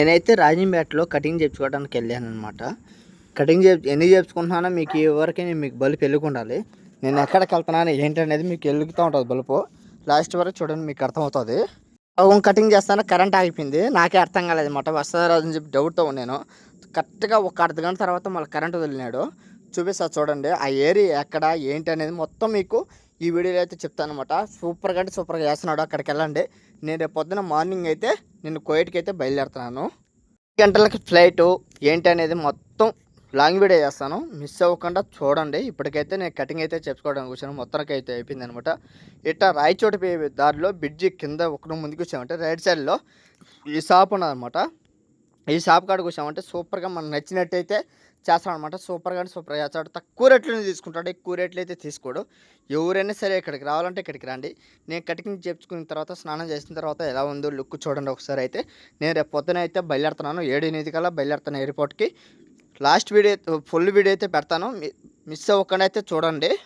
నేనైతే రాజంపేటలో కటింగ్ చేయించుకోవడానికి వెళ్ళాను అనమాట కటింగ్ చే ఎన్ని చేయించుకుంటున్నానో మీకు ఎవరికి నేను మీకు బలుపు వెళ్ళుకు ఉండాలి నేను ఎక్కడికి వెళ్తున్నాను ఏంటి అనేది మీకు వెలుగుతూ ఉంటుంది బలుపు లాస్ట్ వరకు చూడండి మీకు అర్థమవుతుంది. సగం కటింగ్ చేస్తాను కరెంట్ ఆగిపోయింది. నాకే అర్థం కాలేదు అనమాట వస్తుందా అని చెప్పి డౌట్తో ఉన్నాను. కరెక్ట్గా ఒక అర్ధ గంట తర్వాత మళ్ళీ కరెంట్ వదిలినాడు. చూపిస్తా చూడండి ఆ ఏరియా ఎక్కడ ఏంటి అనేది మొత్తం మీకు ఈ వీడియోలో అయితే చెప్తాను అనమాట సూపర్గా అంటే సూపర్గా చేస్తున్నాడు. అక్కడికి వెళ్ళండి. నేను రేపు పొద్దున మార్నింగ్ అయితే నేను కోయిట్కి అయితే బయలుదేరుతున్నాను గంటలకి ఫ్లైట్ ఏంటి అనేది మొత్తం లాంగ్ వీడియో చేస్తాను. మిస్ అవ్వకుండా చూడండి. ఇప్పటికైతే నేను కటింగ్ అయితే చెప్పుకోవడానికి వచ్చాను. మొత్తానికి అయితే అయిపోయింది అనమాట ఇట్లా రాయచోటి పోయే దారిలో బ్రిడ్జి కింద ఒక ముందుకు వచ్చామంటే రైట్ సైడ్లో ఈ షాప్ ఉన్నదనమాట ఈ షాప్ కాడికి వచ్చామంటే సూపర్గా మనకు నచ్చినట్టయితే చేస్తాడనమాట. సూపర్గా అంటే సూపర్గా చేస్తాడు. తక్కువ రేట్లోనే తీసుకుంటాడు. ఎక్కువ రేట్లు అయితే తీసుకోడు. ఎవరైనా సరే ఇక్కడికి రావాలంటే ఇక్కడికి రండి. నేను కటింగ్ చేపించుకున్న తర్వాత స్నానం చేసిన తర్వాత ఎలా ఉందో లుక్ చూడండి ఒకసారి అయితే. నేను రేపు పొద్దున అయితే బయలుదేరుతున్నాను. ఏడు ఎనిమిది కల్లా బయలుదేరుతాను ఎయిర్పోర్ట్కి. లాస్ట్ వీడియో ఫుల్ వీడియో అయితే పెడతాను. మి- మిస్ అవ్వకుండా అయితే చూడండి.